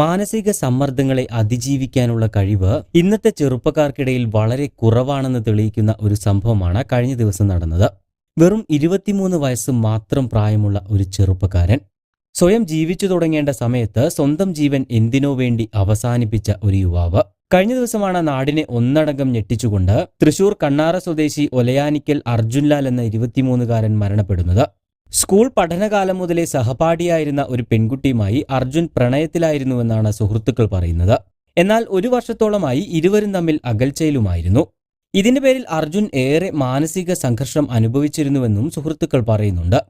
മാനസിക സമ്മർദ്ദങ്ങളെ അതിജീവിക്കാനുള്ള കഴിവ് ഇന്നത്തെ ചെറുപ്പക്കാർക്കിടയിൽ വളരെ കുറവാണെന്ന് തെളിയിക്കുന്ന ഒരു സംഭവമാണ് കഴിഞ്ഞ ദിവസം നടന്നത്. വെറും ഇരുപത്തിമൂന്ന് വയസ്സ് മാത്രം പ്രായമുള്ള ഒരു ചെറുപ്പക്കാരൻ സ്വയം ജീവിച്ചു തുടങ്ങേണ്ട സമയത്ത് സ്വന്തം ജീവൻ എന്തിനോ വേണ്ടി അവസാനിപ്പിച്ച ഒരു യുവാവ്. കഴിഞ്ഞ ദിവസമാണ് നാടിനെ ഒന്നടങ്കം ഞെട്ടിച്ചുകൊണ്ട് തൃശൂർ കണ്ണാറ സ്വദേശി ഒലയാനിക്കൽ അർജുൻലാൽ എന്ന ഇരുപത്തിമൂന്നുകാരൻ മരണപ്പെടുന്നത്. സ്കൂൾ പഠനകാലം മുതലേ സഹപാഠിയായിരുന്ന ഒരു പെൺകുട്ടിയുമായി അർജുൻ പ്രണയത്തിലായിരുന്നുവെന്നാണ് സുഹൃത്തുക്കൾ പറയുന്നത്. എന്നാൽ ഒരു വർഷത്തോളമായി ഇരുവരും തമ്മിൽ അകൽച്ചയിലുമായിരുന്നു. ഇതിന്റെ പേരിൽ അർജുൻ ഏറെ മാനസിക സംഘർഷം അനുഭവിച്ചിരുന്നുവെന്നും സുഹൃത്തുക്കൾ പറയുന്നുണ്ട്.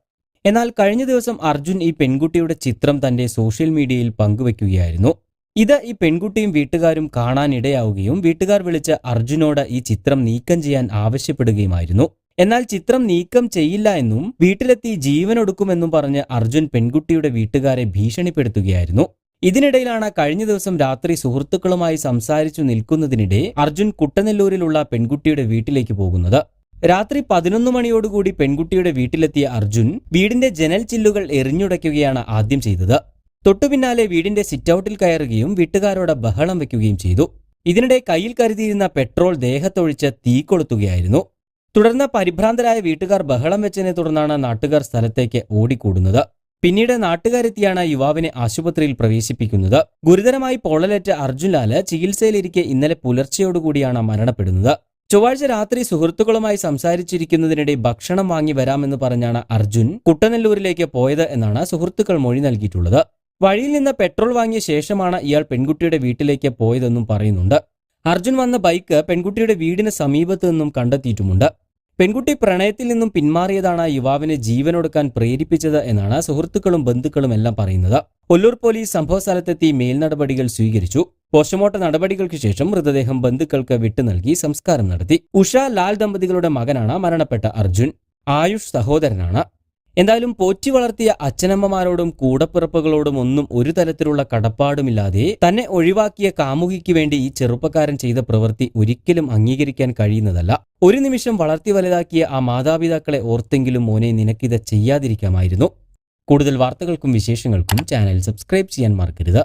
എന്നാൽ കഴിഞ്ഞ ദിവസം അർജുൻ ഈ പെൺകുട്ടിയുടെ ചിത്രം തന്റെ സോഷ്യൽ മീഡിയയിൽ പങ്കുവെക്കുകയായിരുന്നു. ഇത് ഈ പെൺകുട്ടിയും വീട്ടുകാരും കാണാനിടയാവുകയും വീട്ടുകാർ വിളിച്ച് അർജുനോട് ഈ ചിത്രം നീക്കം ചെയ്യാൻ ആവശ്യപ്പെടുകയുമായിരുന്നു. എന്നാൽ ചിത്രം നീക്കം ചെയ്യില്ല എന്നും വീട്ടിലെത്തി ജീവനൊടുക്കുമെന്നും പറഞ്ഞ് അർജുൻ പെൺകുട്ടിയുടെ വീട്ടുകാരെ ഭീഷണിപ്പെടുത്തുകയായിരുന്നു. ഇതിനിടയിലാണ് കഴിഞ്ഞ ദിവസം രാത്രി സുഹൃത്തുക്കളുമായി സംസാരിച്ചു നിൽക്കുന്നതിനിടെ അർജുൻ കുട്ടനെല്ലൂരിലുള്ള പെൺകുട്ടിയുടെ വീട്ടിലേക്ക് പോകുന്നത്. രാത്രി പതിനൊന്ന് മണിയോടുകൂടി പെൺകുട്ടിയുടെ വീട്ടിലെത്തിയ അർജുൻ വീടിന്റെ ജനൽ ചില്ലുകൾ എറിഞ്ഞുടയ്ക്കുകയാണ് ആദ്യം ചെയ്തത്. തൊട്ടുപിന്നാലെ വീടിന്റെ സിറ്റൌട്ടിൽ കയറുകയും വീട്ടുകാരോട് ബഹളം വയ്ക്കുകയും ചെയ്തു. ഇതിനിടെ കയ്യിൽ കരുതിയിരുന്ന പെട്രോൾ ദേഹത്തൊഴിച്ച് തീ കൊളുത്തുകയായിരുന്നു. തുടർന്ന് പരിഭ്രാന്തരായ വീട്ടുകാർ ബഹളം വെച്ചതിനെ തുടർന്നാണ് നാട്ടുകാർ സ്ഥലത്തേക്ക് ഓടിക്കൂടുന്നത്. പിന്നീട് നാട്ടുകാരെത്തിയാണ് യുവാവിനെ ആശുപത്രിയിൽ പ്രവേശിപ്പിക്കുന്നത്. ഗുരുതരമായി പൊള്ളലേറ്റ അർജുൻലാൽ ചികിത്സയിലിരിക്കെ ഇന്നലെ പുലർച്ചെയോടുകൂടിയാണ് മരണപ്പെടുന്നത്. ചൊവ്വാഴ്ച രാത്രി സുഹൃത്തുക്കളുമായി സംസാരിച്ചിരിക്കുന്നതിനിടെ ഭക്ഷണം വാങ്ങി വരാമെന്ന് പറഞ്ഞാണ് അർജുൻ കുട്ടനെല്ലൂരിലേക്ക് പോയത് എന്നാണ് സുഹൃത്തുക്കൾ മൊഴി നൽകിയിട്ടുള്ളത്. വഴിയിൽ നിന്ന് പെട്രോൾ വാങ്ങിയ ശേഷമാണ് ഇയാൾ പെൺകുട്ടിയുടെ വീട്ടിലേക്ക് പോയതെന്നും പറയുന്നുണ്ട്. അർജുൻ വന്ന ബൈക്ക് പെൺകുട്ടിയുടെ വീടിന് സമീപത്ത് നിന്നും കണ്ടെത്തിയിട്ടുമുണ്ട്. പെൺകുട്ടി പ്രണയത്തിൽ നിന്നും പിന്മാറിയതാണ് യുവാവിനെ ജീവനൊടുക്കാൻ പ്രേരിപ്പിച്ചത് എന്നാണ് സുഹൃത്തുക്കളും ബന്ധുക്കളും എല്ലാം പറയുന്നത്. കൊല്ലൂർ പോലീസ് സംഭവ സ്ഥലത്തെത്തി മേൽനടപടികൾ സ്വീകരിച്ചു. പോസ്റ്റ്മോർട്ടം നടപടികൾക്ക് ശേഷം മൃതദേഹം ബന്ധുക്കൾക്ക് വിട്ടു നൽകി സംസ്കാരം നടത്തി. ഉഷ ലാൽ ദമ്പതികളുടെ മകനാണ് മരണപ്പെട്ട അർജുൻ. ആയുഷ് സഹോദരനാണ്. എന്തായാലും പോറ്റി വളർത്തിയ അച്ഛനമ്മമാരോടും കൂടപ്പിറപ്പുകളോടും ഒന്നും ഒരു തരത്തിലുള്ള കടപ്പാടുമില്ലാതെ തന്നെ ഒഴിവാക്കിയ കാമുകിക്ക് വേണ്ടി ഈ ചെറുപ്പക്കാരൻ ചെയ്ത പ്രവൃത്തി ഒരിക്കലും അംഗീകരിക്കാൻ കഴിയുന്നതല്ല. ഒരു നിമിഷം വളർത്തി വലുതാക്കിയ ആ മാതാപിതാക്കളെ ഓർത്തെങ്കിലും മോനെ നിനക്കിത് ചെയ്യാതിരിക്കാമായിരുന്നു. കൂടുതൽ വാർത്തകൾക്കും വിശേഷങ്ങൾക്കും ചാനൽ സബ്സ്ക്രൈബ് ചെയ്യാൻ മറക്കരുത്.